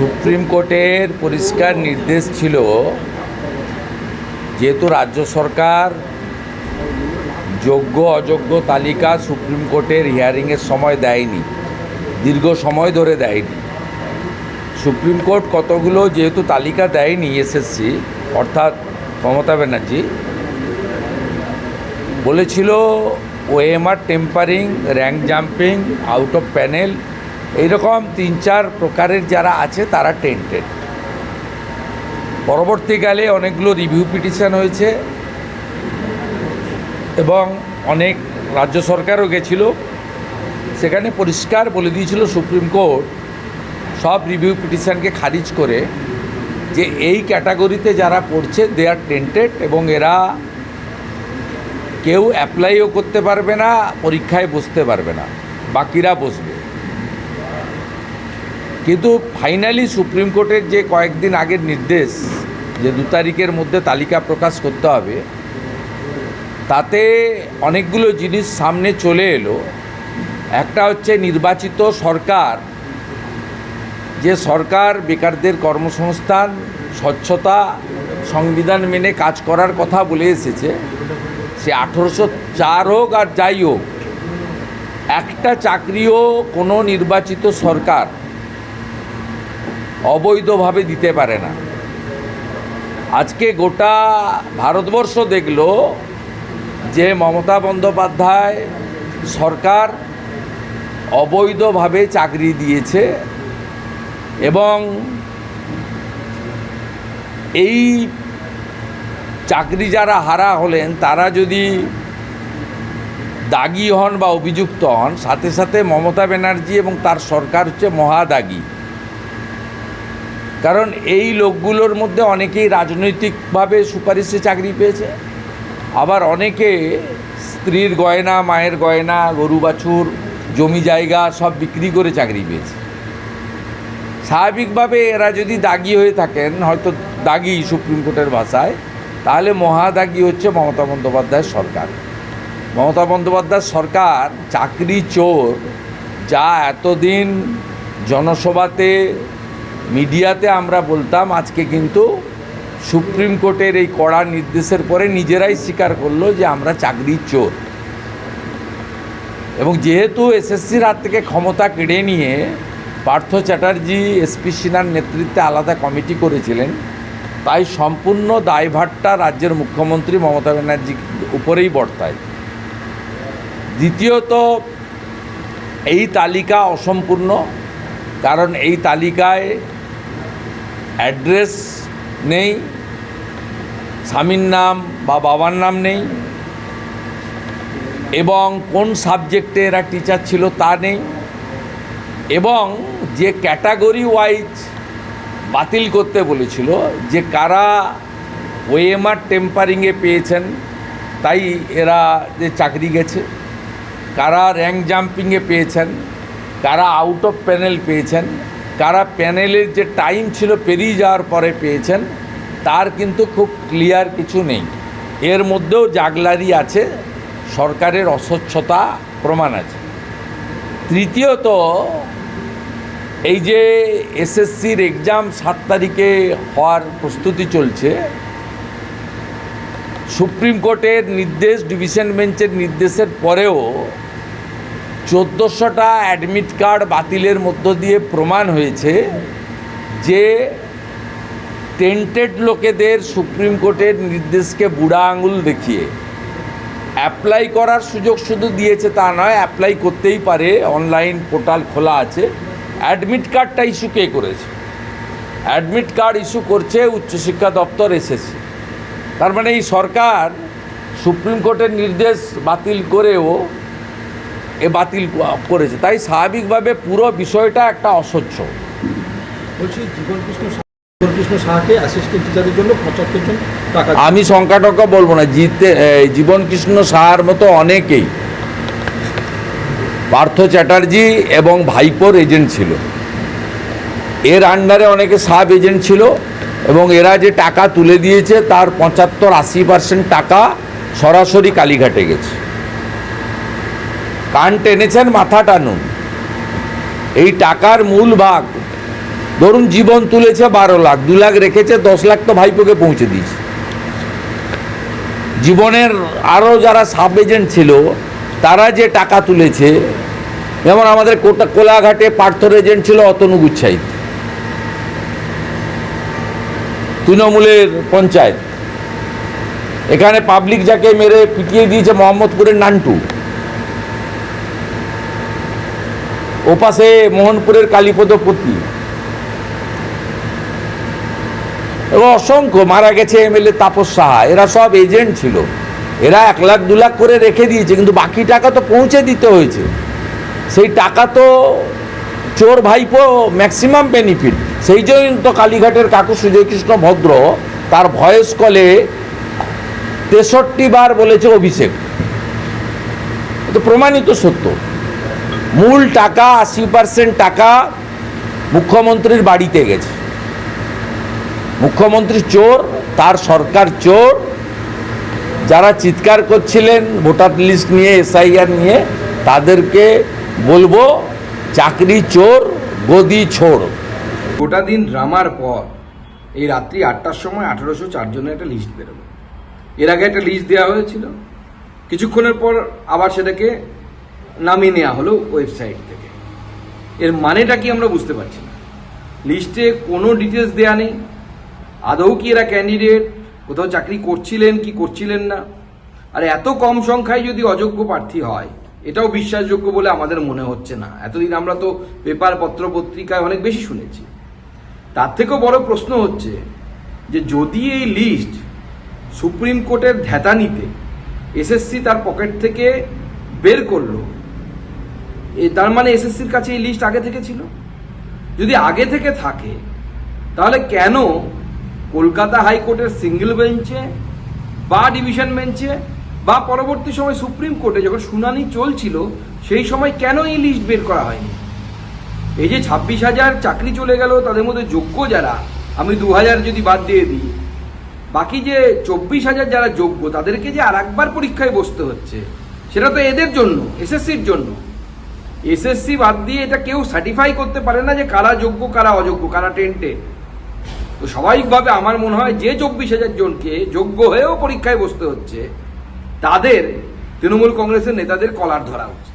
Supreme কোর্টের পরিষ্কার নির্দেশ ছিল যেহেতু রাজ্য সরকার যোগ্য, অযোগ্য তালিকা সুপ্রিম কোর্টের হিয়ারিংয়ের সময় দেয়নি, দীর্ঘ সময় ধরে দেয়নি। সুপ্রিম কোর্ট কতগুলো যেহেতু তালিকা দেয়নি এসএসসি, অর্থাৎ মমতা ব্যানার্জি, বলেছিল OMR tampering rank jumping out of panel এইরকম তিন চার প্রকারের যারা আছে, তারা টেন্টেড পরবর্তীকালে অনেকগুলো রিভিউ পিটিশন হয়েছে এবং অনেক রাজ্য সরকারও গেছিল। সেখানে পরিষ্কার বলে দিয়েছিল সুপ্রিম কোর্ট, সব রিভিউ পিটিশনকে খারিজ করে যে এই ক্যাটাগরিতে যারা পড়ছে দে আর টেন্টেড এবং এরা কেউ অ্যাপ্লাইও করতে পারবে না, পরীক্ষায় বসতে পারবে না, বাকিরা বসবে। কিন্তু ফাইনালি সুপ্রিম কোর্টের যে কয়েকদিন আগের নির্দেশ, যে দু তারিখের মধ্যে তালিকা প্রকাশ করতে হবে, তাতে অনেকগুলো জিনিস সামনে চলে এলো। একটা হচ্ছে নির্বাচিত সরকার, যে সরকার বেকারদের কর্মসংস্থান, স্বচ্ছতা, সংবিধান মেনে কাজ করার কথা বলে এসেছে। সে আঠেরোশো চার হোক আর যাই হোক, একটা চাকরিও কোনো নির্বাচিত সরকার অবৈধভাবে দিতে পারে না। আজকে গোটা ভারতবর্ষ দেখল যে মমতা বন্দ্যোপাধ্যায় সরকার অবৈধভাবে চাকরি দিয়েছে এবং এই চাকরি যারা হারা হলেন, তারা যদি দাগি হন বা অভিযুক্ত হন, সাথে সাথে মমতা ব্যানার্জি এবং তার সরকার হচ্ছে মহাদাগী। কারণ এই লোকগুলোর মধ্যে অনেকেই রাজনৈতিকভাবে সুপারিশে চাকরি পেয়েছে। আবার অনেকে স্ত্রীর গয়না, মায়ের গয়না, গরু, বাছুর, জমি জায়গা সব বিক্রি করে চাকরি পেয়েছে। স্বাভাবিকভাবে এরা যদি দাগি হয়ে থাকেন, হয়তো দাগি সুপ্রিম কোর্টের ভাষায়, তাহলে মহাদাগি হচ্ছে মমতা বন্দ্যোপাধ্যায়ের সরকার। মমতা বন্দ্যোপাধ্যায়ের সরকার চাকরি চোর, যা এতদিন জনসভাতে মিডিয়াতে আমরা বলতাম, আজকে কিন্তু সুপ্রিম কোর্টের এই কড়া নির্দেশের পরে নিজেরাই স্বীকার করল যে আমরা চাকরি চোর। এবং যেহেতু এসএসসির হাত থেকে ক্ষমতা কেড়ে নিয়ে পার্থ চ্যাটার্জি এসপি সিনহার নেতৃত্বে আলাদা কমিটি করেছিলেন, তাই সম্পূর্ণ দায়ভারটা রাজ্যের মুখ্যমন্ত্রী মমতা ব্যানার্জির উপরেই বর্তায়। দ্বিতীয়ত, এই তালিকা অসম্পূর্ণ। কারণ এই তালিকায় অ্যাড্রেস নেই, স্বামীর নাম বা বাবার নাম নেই, এবং কোন সাবজেক্টে এরা টিচার ছিল তা নেই, এবং যে ক্যাটাগরি ওয়াইজ বাতিল করতে বলেছিল, যে কারা ওএমআর টেম্পারিংয়ে পেয়েছেন, তাই এরা যে চাকরি গেছে, কারা র্যাঙ্ক জাম্পিংয়ে পেয়েছেন কারা আউট অফ প্যানেল পেয়েছেন, কারা প্যানেলের যে টাইম ছিল পেরিয়ে যাওয়ার পরে পেয়েছেন, তার কিন্তু খুব ক্লিয়ার কিছু নেই। এর মধ্যেও জাগলারি আছে, সরকারের অস্বচ্ছতা প্রমাণ আছে। তৃতীয়ত, এই যে এসএসসির এক্সাম সাত তারিখে হওয়ার প্রস্তুতি চলছে, সুপ্রিম কোর্টের নির্দেশ ডিভিশন বেঞ্চের নির্দেশের পরেও চোদ্দোশোটা অ্যাডমিট কার্ড বাতিলের মধ্য দিয়ে প্রমাণ হয়েছে যে টেন্টেড লোকেদের সুপ্রিম কোর্টের নির্দেশকে বুড়া আঙুল দেখিয়ে অ্যাপ্লাই করার সুযোগ শুধু দিয়েছে তা নয় অ্যাপ্লাই করতেই পারে অনলাইন পোর্টাল খোলা আছে। অ্যাডমিট কার্ডটা ইস্যু কে করেছে? অ্যাডমিট কার্ড ইস্যু করছে উচ্চশিক্ষা দপ্তর এসেছে তার মানে এই সরকার সুপ্রিম কোর্টের নির্দেশ বাতিল করেও এ বাতিল করেছে। তাই স্বাভাবিকভাবে পুরো বিষয়টা একটা বলছি সাহাকে অ্যাসিস্ট্যান্ট টিচারের জন্য পঁচাত্তর জন টাকা আমি সংখ্যাটঙ্কা বলব না জিতে এই জীবন কৃষ্ণ সাহার মতো অনেকেই। পার্থ চ্যাটার্জি এবং ভাইপোর এজেন্ট ছিল। এর আন্ডারে অনেকে সাব এজেন্ট ছিল এবং এরা যে টাকা তুলে দিয়েছে তার পঁচাত্তর আশি পার্সেন্ট টাকা সরাসরি কালীঘাটে গেছে। কান টেনেছেন, মাথা টানুন। এই টাকার মূল ভাগ, ধরুন জীবন তুলেছে বারো লাখ, দু লাখ রেখেছে, দশ লাখ তো ভাইপোকে পৌঁছে দিয়েছে। জীবনের আরও যারা সাব এজেন্ট ছিল, তারা যে টাকা তুলেছে, যেমন আমাদের কোটা কোলাঘাটে পার্থর এজেন্ট ছিল অতনু গুচ্ছাইত তৃণমূলের পঞ্চায়েত। এখানে পাবলিক যাকে মেরে পিটিয়ে দিয়েছে মোহাম্মদপুরের নান্টু। ওপাশে মোহনপুরের কালীপদপতি এবং অসংখ্য মারা গেছে এমএলএ তাপস সাহা। এরা সব এজেন্ট ছিল। এরা এক লাখ, দু লাখ করে রেখে দিয়েছে, কিন্তু বাকি টাকা তো পৌঁছে দিতে হয়েছে। সেই টাকা তো চোর ভাইপো ম্যাক্সিমাম বেনিফিট। সেই জন্য তো কালীঘাটের কাকু সুজয়কৃষ্ণ ভদ্র তার ভয়েস কলে তেষট্টি বার বলেছে অভিষেক। তো প্রমাণিত সত্য। মূল টাকা আশি পার্সেন্ট টাকা মুখ্যমন্ত্রীর বাড়িতে গেছে। মুখ্যমন্ত্রী চোর, তার সরকার চোর, যারা চিৎকার করছিলেন ভোটার লিস্ট নিয়ে, এসআইআর নিয়ে, তাদেরকে বলব চাকরি চোর, গদি ছোড়। গোটা দিন ড্রামার পর এই রাত্রি আটটার সময় আঠেরোশো চারজনের একটা লিস্ট বেরোলো। এর আগে একটা লিস্ট দেওয়া হয়েছিল। কিছুক্ষণের পর আবার সেটাকে নামিয়ে নেওয়া হলো ওয়েবসাইট থেকে। এর মানেটা কি আমরা বুঝতে পারছি না। লিস্টে কোনো ডিটেলস দেয়া নেই। আদৌ কি এরা ক্যান্ডিডেট, কোথাও চাকরি করছিলেন, কি করছিলেন না। আর এত কম সংখ্যায় যদি অযোগ্য প্রার্থী হয়, এটাও বিশ্বাসযোগ্য বলে আমাদের মনে হচ্ছে না। এতদিন আমরা তো পেপার, পত্র, পত্রিকায় অনেক বেশি শুনেছি। তার থেকেও বড় প্রশ্ন হচ্ছে যে যদি এই লিস্ট সুপ্রিম কোর্টের ধ্যাতানিতে এসএসসি তার পকেট থেকে বের করল তার মানে এসএসসির কাছে এই লিস্ট আগে থেকে ছিল? যদি আগে থেকে থাকে, তাহলে কেন কলকাতা হাইকোর্টের সিঙ্গেল বেঞ্চে বা ডিভিশন বেঞ্চে বা পরবর্তী সময় সুপ্রিম কোর্টে যখন শুনানি চলছিল, সেই সময় কেন এই লিস্ট বের করা হয়নি? এই যে ছাব্বিশ হাজার চাকরি চলে গেল, তাদের মধ্যে যোগ্য যারা, আমি দু হাজার যদি বাদ দিয়ে দিই, বাকি যে চব্বিশ হাজার যারা যোগ্য, তাদেরকে যে আর একবার পরীক্ষায় বসতে হচ্ছে, সেটা তো এদের জন্য, এসএসসির জন্য। এসএসসি বাদ দিয়ে এটা কেউ সার্টিফাই করতে পারে না যে কারা যোগ্য, কারা অযোগ্য, কারা টেন্টে তো স্বাভাবিকভাবে আমার মনে হয় যে চব্বিশ হাজার জনকে যোগ্য হয়েও পরীক্ষায় বসতে হচ্ছে, তাদের তৃণমূল কংগ্রেসের নেতাদের কলার ধরা উচিত।